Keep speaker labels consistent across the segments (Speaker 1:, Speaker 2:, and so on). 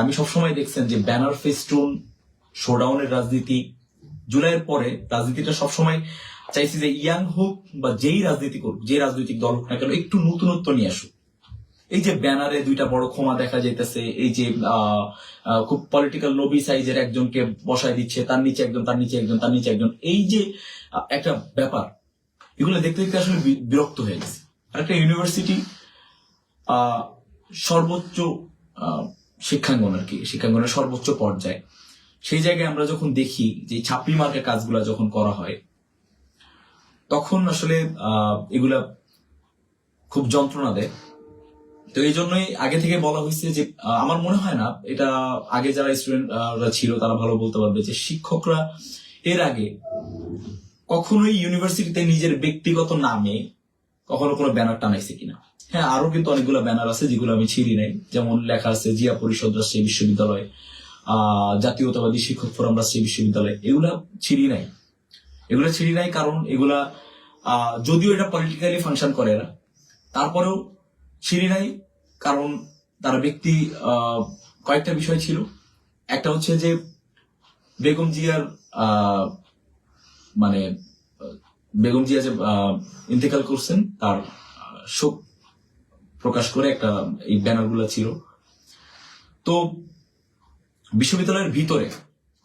Speaker 1: আমি সবসময় দেখছেন যে ব্যানার ফেস্টুন, শোডাউনের রাজনীতি, জুলাইয়ের পরে রাজনীতিটা সবসময় চাইছি যে ইয়াং হোক বা যেই রাজনীতি করুক, যে রাজনৈতিক দল হোক না কেন, একটু নতুনত্ব নিয়ে আসুক। এই যে ব্যানারে দুইটা বড় ক্ষমা দেখা যাইতেছে, এই যে খুব পলিটিক্যাল নবী সাইজের একজনকে বসায় দিচ্ছে, তার নিচে একজন, তার নিচে একজন, তার নিচে একজন, এই যে একটা ব্যাপার, এগুলো দেখতে দেখতে আসলে বিরক্ত হয়ে গেছে। আর একটা ইউনিভার্সিটি সর্বোচ্চ শিক্ষাঙ্গন আর কি শিক্ষাঙ্গনের সর্বোচ্চ পর্যায়ে। সেই জায়গায় আমরা যখন দেখি যে ছাপড়ি মার্কের কাজগুলো যখন করা হয়, তখন আসলে এগুলা খুব যন্ত্রণা দেয়। তো এই জন্যই আগে থেকে বলা হয়েছে যে আমার মনে হয় না, এটা আগে যারা স্টুডেন্ট ছিল, তারা ভালো বলতে পারবে যে শিক্ষকরা এর আগে কখনোই ইউনিভার্সিটিতে নিজের ব্যক্তিগত নামে কখনো কোনো ব্যানার টানাইছে কিনা। হ্যাঁ আরও কিন্তু অনেকগুলো ব্যানার আছে যেগুলো আমি ছিঁড়ি নাই। যেমন লেখা আছে, জিয়া পরিষদ রাজশাহী বিশ্ববিদ্যালয় আহ, জাতীয়তাবাদী শিক্ষক ফোরাম রাজশাহী বিশ্ববিদ্যালয় এগুলা ছিঁড়ি নাই। এগুলা ছিঁড়ি নাই কারণ এগুলা যদিও এটা পলিটিক্যালি ফাংশন করে এরা, তারপরেও ছিঁড়ি নাই কারণ তার ব্যক্তি কয়েকটা বিষয় ছিল। একটা হচ্ছে যে বেগম জিয়ার মানে বেগম জিয়া যে ইন্তেকাল করছেন, তার শোক প্রকাশ করে একটা এই ব্যানারগুলো ছিল। তো বিশ্ববিদ্যালয়ের ভিতরে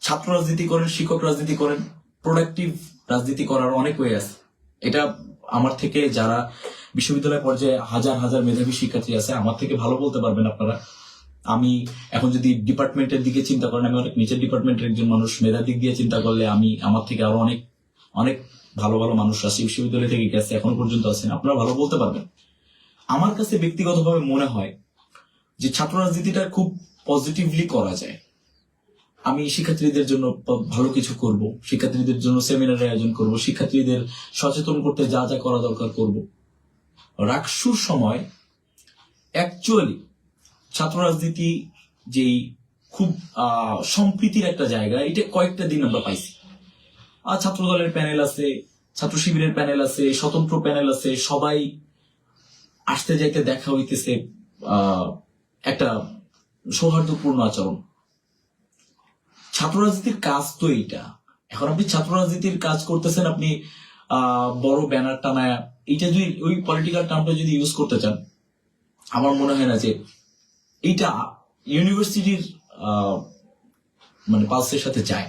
Speaker 1: ছাত্র রাজনীতি করেন, শিক্ষক রাজনীতি করেন প্রোডাক্টিভ রাজনীতি করার অনেক ওয়ে আছে। এটা আমার থেকে যারা বিশ্ববিদ্যালয় পর্যায়ে হাজার হাজার মেধাবী শিক্ষার্থী আছে, আমার থেকে ভালো বলতে পারবেন আপনারা। আমি এখন যদি ডিপার্টমেন্টের দিকে চিন্তা করেন, আমি অনেক নিচের ডিপার্টমেন্টের একজন মানুষ, মেধার দিক দিয়ে চিন্তা করলে আমি, আমার থেকে আরও অনেক অনেক ভালো ভালো মানুষ আছে, বিশ্ববিদ্যালয় থেকে গেছে এখনও পর্যন্ত আছেন, আপনারা ভালো বলতে পারবেন। আমার কাছে ব্যক্তিগতভাবে মনে হয় যে ছাত্র রাজনীতিটা খুব পজিটিভলি করা যায়। আমি শিক্ষার্থীদের জন্য ভালো কিছু করব, শিক্ষার্থীদের জন্য সেমিনারের আয়োজন করব, শিক্ষার্থীদের সচেতন করতে যা যা করা দরকার করব। রাকসুর সময় অ্যাকচুয়ালি ছাত্র রাজনীতি যেই খুব সম্প্রীতির একটা জায়গা, এটা কয়েকটা দিন আমরা পাইছি। আর ছাত্র দলের প্যানেল আছে ছাত্র শিবিরের প্যানেল আছে, স্বতন্ত্র প্যানেল আছে, সবাই আসতে যাইতে দেখা হইতেছে একটা সৌহার্দ্যপূর্ণ আচরণ। ছাত্র রাজনীতির কাজ তো এইটা। এখন আপনি ছাত্র রাজনীতির কাজ করতেছেন, আপনি বড় ব্যানার টানায়, এইটা যদি, ওই পলিটিক্যাল টার্মটা যদি ইউজ করতে চান, আমার মনে হয় না যে এইটা ইউনিভার্সিটির মানে পালসের সাথে যায়।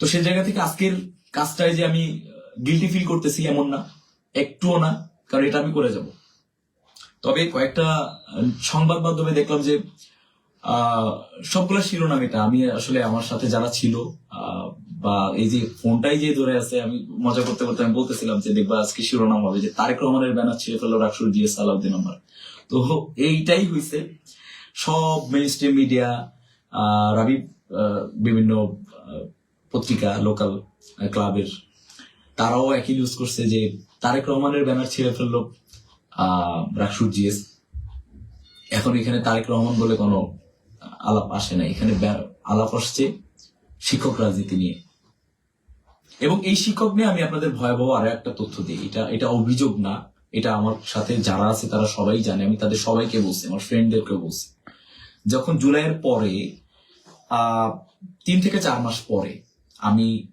Speaker 1: তো সেই জায়গা থেকে আজকের কাজটায় যে আমি গিলটি ফিল করতেছি এমন না, একটুও না, কারণ এটা আমি করে যাব। তবে কয়েকটা সংবাদ মাধ্যমে দেখলাম যে সবগুলা শিরোনাম এটা। আমি আসলে আমার সাথে যারা ছিল বা এই যে ফোনটাই যে ধরে আছে, আমি মজা করতে করতে আমি বলতেছিলাম যে, দেখবা, আজকে শিরোনাম হবে যে তারেক রহমানের ব্যানার ছিঁড়ে ফেলল রাকসুর দিয়ে সালাউদ্দিন আমার তো এইটাই হয়েছে সব মেইন স্ট্রিম মিডিয়া রাবি বিভিন্ন পত্রিকা লোকাল ক্লাবের তারাও একই ইউজ করছে যে তারেক রহমানের ব্যানার ছিঁড়ে ফেলল রাকসুর জিএস এখন এখানে তারেক রহমান বলে কোনো আলাপ আসে না এখানে আলাপ আসছে শিক্ষক রাজনীতি নিয়ে। এবং এই শিক্ষক নিয়ে আমি আপনাদের ভয়াবহ আরও একটা তথ্য দিই। এটা এটা অভিযোগ না। এটা আমার সাথে যারা আছে তারা সবাই জানে। আমি তাদের সবাইকে বলছি, আমার ফ্রেন্ডদেরকে বলছি। যখন জুলাইয়ের পরে তিন থেকে চার মাস পরে আমি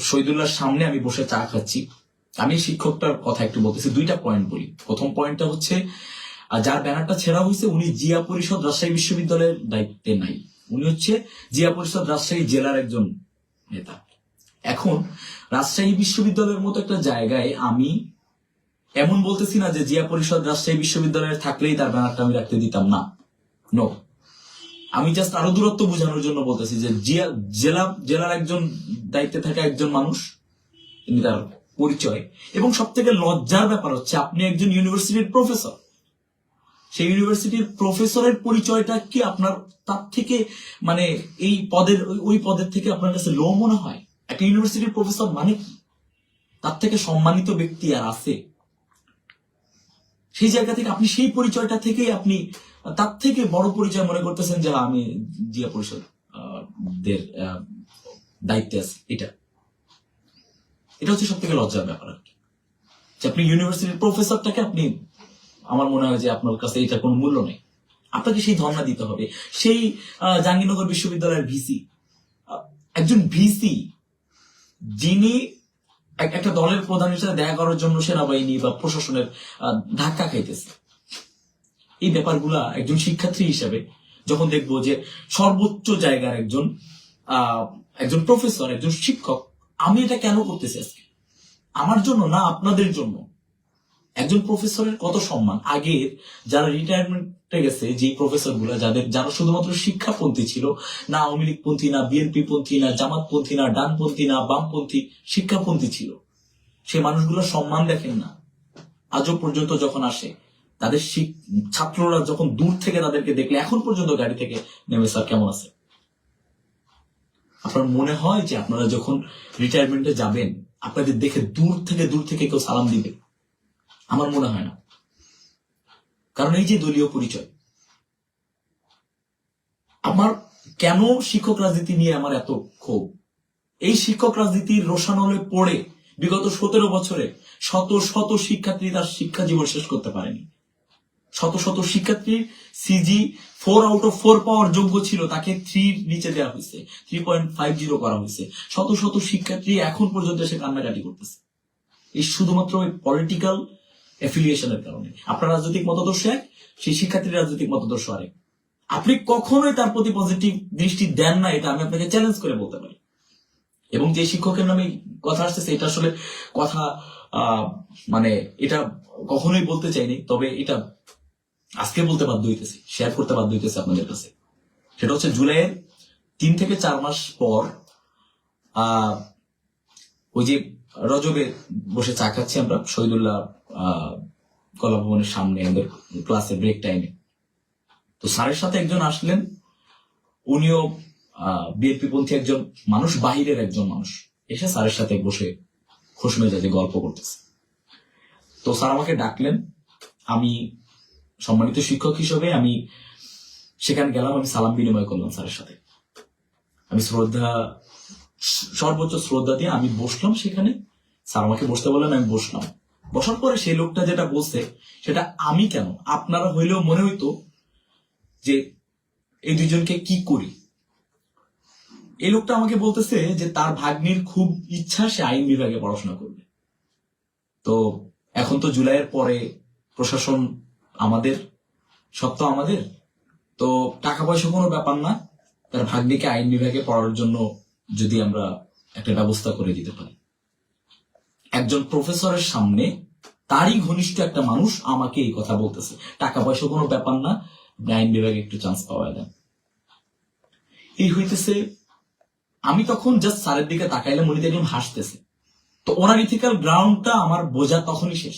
Speaker 1: শহীদুল্লাহর সামনে আমি বসে চা খাচ্ছি। আমি শিক্ষকটার কথা একটু বলতেছি, দুইটা পয়েন্ট বলি। প্রথম পয়েন্টটা হচ্ছে যার ব্যানারটা ছেড়া হয়েছে, উনি জিয়া পরিষদ রাজশাহী বিশ্ববিদ্যালয়ের দায়িত্বে নাই। উনি হচ্ছে জিয়া পরিষদ রাজশাহী জেলার একজন নেতা। এখন, রাজশাহী বিশ্ববিদ্যালয়ের মতো একটা জায়গায় আমি এমন বলতেছি না যে জিয়া পরিষদ রাজশাহী বিশ্ববিদ্যালয়ে থাকলেই তার ব্যানারটা আমি রাখতে দিতাম না। নো আমি জাস্ট আরও দূরত্ব বোঝানোর জন্য বলতেছি যে জেলা জেলার একজন দায়িত্বে থাকা একজন মানুষ, তিনি তার পরিচয়। এবং সব থেকে লজ্জার ব্যাপার হচ্ছে, আপনি একজন ইউনিভার্সিটির প্রফেসর। সেই ইউনিভার্সিটির প্রফেসরের পরিচয়টা কি আপনার, তার থেকে মানে এই পদের, ওই- পদের থেকে আপনার কাছে লো মনে হয়? একটা ইউনিভার্সিটির প্রফেসর মানে কি? তার থেকে সম্মানিত ব্যক্তি আর আছে। সেই জায়গা থেকে আপনি সেই পরিচয়টা থেকেই আপনি তার থেকে বড় পরিচয় মনে করতেছেন যে, আমি জিয়া পরিষদ দের দায়িত্বে আছি। এটা। এটা হচ্ছে সব থেকে লজ্জার ব্যাপার আর কি। যে আপনি ইউনিভার্সিটির প্রফেসরটাকে আপনি, আমার মনে হয় যে আপনার কাছে এটা কোনো মূল্য নেই। আপনাকে সেই ধর্ণা দিতে হবে। সেই জাহাঙ্গীরনগর বিশ্ববিদ্যালয়ের ভিসি একজন ভিসি যিনি এক- একটা দলের প্রধান হিসেবে দেখা করার জন্য সেনাবাহিনী বা প্রশাসনের ধাক্কা খাইতেছে। এই ব্যাপারগুলা একজন শিক্ষার্থী হিসেবে যখন দেখব যে সর্বোচ্চ জায়গার একজন একজন প্রফেসর একজন শিক্ষক, আমি এটা কেন করতেছি আজকে? আমার জন্য না আপনাদের জন্য? একজন প্রফেসরের কত সম্মান? আগের যারা রিটায়ারমেন্টে গেছে যে প্রফেসরগুলা যাদের যারা শুধুমাত্র শিক্ষাপন্থী ছিল, না আওয়ামী লীগ পন্থী না বিএনপি পন্থী না জামাতপন্থী, না ডানপন্থী, না বামপন্থী, শিক্ষাপন্থী ছিল। সে মানুষগুলোর সম্মান দেখেন না। আজও পর্যন্ত যখন আসে তাদের ছাত্ররা যখন দূর থেকে তাদেরকে দেখলে, এখন পর্যন্ত গাড়ি থেকে নেমে, স্যার, কেমন আছে? আপনার মনে হয় যে আপনারা যখন রিটায়ারমেন্টে যাবেন, আপনাদের দেখে দূর থেকে দূর থেকে কেউ সালাম দিবে? আমার মনে হয় না। কারণ এই যে দলীয় পরিচয়, আমার কেন শিক্ষক রাজনীতি নিয়ে আমার এত ক্ষোভ? এই শিক্ষক রাজনীতির রোশানলে পড়ে বিগত সতেরো বছরে শত শত শিক্ষার্থী তার শিক্ষা জীবন শেষ করতে পারেনি। শত শত শিক্ষার্থী CG four out of four পাওয়ার যোগ্য ছিল, তাকে থ্রি নিচে দেওয়া হয়েছে থ্রি পয়েন্ট ফাইভ জিরো করা হয়েছে। শত শত শিক্ষার্থী এখন পর্যন্ত এসে কান্নাকাটি করতেছে। এই শুধুমাত্র ওই পলিটিক্যাল অ্যাফিলিয়েশনের কারণে। আপনার রাজনৈতিক মতাদর্শ এক, সেই শিক্ষার্থীর রাজনৈতিক মতাদর্শ আরেক। আপনি কখনোই তার প্রতি পজিটিভ দৃষ্টি দেন না, এটা আমি আপনাকে চ্যালেঞ্জ করে বলতে পারি। এবং যে শিক্ষকের নামে কথা আসতেছে, এটা আসলে কথা মানে এটা কখনোই বলতে চাইনি, তবে এটা আজকে বলতে বাধ্য হইতেছি শেয়ার করতে বাধ্য হইতেছে আপনাদের কাছে। সেটা হচ্ছে জুলাইয়ের তিন থেকে চার মাস পর ওই যে রজবে বসে চা খাচ্ছি আমরা, শহীদুল্লাহ কলা ভবনের সামনে, আমাদের ক্লাসে ব্রেক টাইমে তো স্যারের সাথে একজন আসলেন, উনিও বিএনপি পন্থী একজন মানুষ, বাহিরের একজন মানুষ। এসে স্যারের সাথে বসে খোশ মেজাজে গল্প করতেছে। তো স্যার আমাকে ডাকলেন, আমি সম্মানিত শিক্ষক হিসেবে আমি সেখানে গেলাম, আমি সালাম বিনিময় করলাম স্যারের সাথে। আমি শ্রদ্ধা, সর্বোচ্চ শ্রদ্ধা দিয়ে আমি বসলাম সেখানে। স্যার আমাকে বসতে বললেন, আমি বসলাম। বসার পরে সেই লোকটা যেটা বলছে, সেটা আমি কেন? আপনারা হইলেও মনে হইতো যে এই দুজনকে কি করি? এই লোকটা আমাকে বলতেছে যে তার ভাগ্নির খুব ইচ্ছা সে আইন বিভাগে পড়াশোনা করবে। তো এখন তো জুলাইয়ের পরে প্রশাসন আমাদের, সব তো আমাদের। তো টাকা পয়সা কোনো ব্যাপার না, তার ভাগ্নিকে আইন বিভাগে পড়ার জন্য যদি আমরা একটা ব্যবস্থা করে দিতে পারি। একজন প্রফেসরের সামনে তারই ঘনিষ্ঠ একটা মানুষ আমাকে এই কথা বলতেছে। টাকা পয়সা কোনো ব্যাপার না আইন বিভাগে একটু চান্স পাওয়া দেন এই হইতেছে, আমি তখন জাস্ট স্যারের দিকে তাকাইলাম উনি দেখলাম হাসতেছে। তো ওনার ইথিক্যাল গ্রাউন্ডটা আমার বোঝা তখনই শেষ।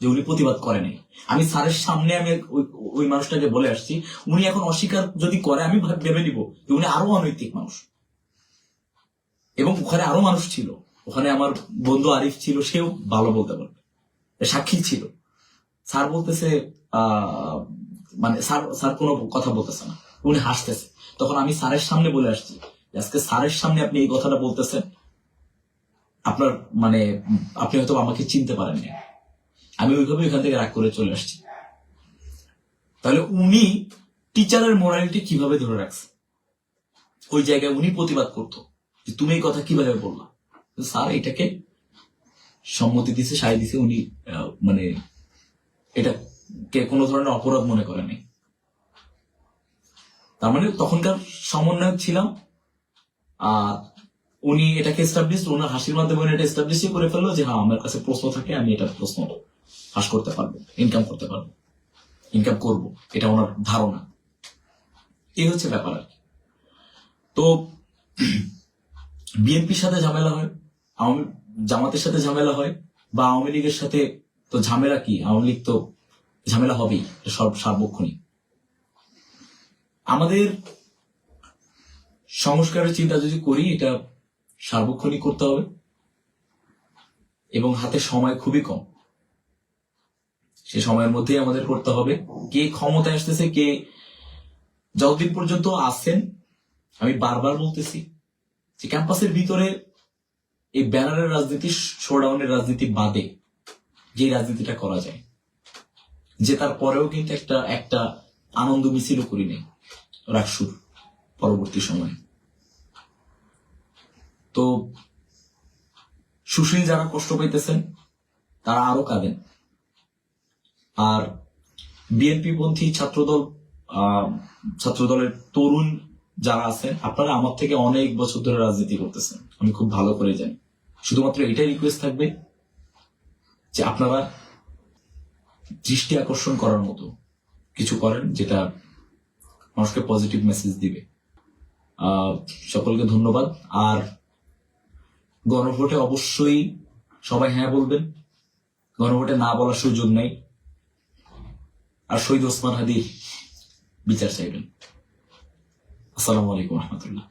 Speaker 1: যে উনি প্রতিবাদ করে নাই আমি স্যারের সামনে আমি ওই- মানুষটাকে বলে আসছি, উনি এখন অস্বীকার যদি করে, আমি ভেবে নিব যে উনি আরও অনৈতিক মানুষ। এবং ওখানে আরও মানুষ ছিল। ওখানে আমার বন্ধু আরিফ ছিল, সেও ভালো বলতে পারবে। সাক্ষী ছিল। স্যার বলতেছে মানে স্যার স্যার কোনো কথা বলতেছে না। উনি হাসতেছে। তখন আমি স্যারের সামনে বলে আসছি আজকে স্যারের সামনে আপনি এই কথাটা বলতেছেন। আপনার মানে আপনি হয়তো আমাকে চিনতে পারেননি। আমি ওইভাবে ওইখান থেকে রাগ করে চলে আসছি। তাহলে উনি টিচারের মোরালিটি কীভাবে ধরে রাখছে? ওই জায়গায় উনি প্রতিবাদ করতো যে তুমি এই কথা কীভাবে বললা? স্যার এটাকে সম্মতি দিছে সাই দিছে, উনি মানে এটা কে কোনো ধরনের অপরাধ মনে করেনি তার মানে তখনকার সমন্বয়ক ছিলাম, আর উনি এটাকে এস্টাবলিশ ওনার হাসির মাধ্যমে এটা এস্টাবলিশ করে ফেলল যে হ্যাঁ আমার কাছে প্রশ্ন থাকে, আমি এটা প্রশ্ন ফাঁস করতে পারব ইনকাম করতে পারব ইনকাম করব, এটা ওনার ধারণা। এই হচ্ছে ব্যাপার আর কি। তো বিএনপির সাথে ঝামেলা হয়, আওয়ামী, জামাতের সাথে ঝামেলা হয়, বা আওয়ামী লীগের সাথে তো ঝামেলা কি? আওয়ামী লীগ তো ঝামেলা হবেই সর্ব সার্বক্ষণিক। আমাদের সংস্কারের চিন্তা যদি করি, এটা সার্বক্ষণিক করতে হবে, এবং হাতে সময় খুবই কম। সে সময়ের মধ্যেই আমাদের করতে হবে। কে ক্ষমতায় আসতেছে, কে যতদিন পর্যন্ত আসেন আমি বারবার বলতেছি যে ক্যাম্পাসের ভিতরে এই ব্যানারের রাজনীতি, শোডাউনের রাজনীতি বাদে যে রাজনীতিটা করা যায়, যে তার পরেও কিন্তু একটা একটা আনন্দ মিছিলও করি নাই রাকসুর পরবর্তী সময়ে। তো সুশীল যারা কষ্ট পাইতেছেন, তারা আরও কাঁদেন। আর বিএনপি পন্থী ছাত্রদল ছাত্রদলের তরুণ যারা আছেন, আপনারা আমার থেকে অনেক বছর ধরে রাজনীতি করতেছেন। আমি খুব ভালো করে জানি। শুধুমাত্র এটাই রিকোয়েস্ট থাকবে যে আপনারা দৃষ্টি আকর্ষণ করার মতো কিছু করেন যেটা মানুষকে পজিটিভ মেসেজ দিবে। সকলকে ধন্যবাদ। আর গণভোটে অবশ্যই সবাই হ্যাঁ বলবেন। গণভোটে না বলার সুযোগ নেই। আর শহীদ ওসমান হাদির বিচার চাইবেন। আসসালামু আলাইকুম রহমতুল্লাহ।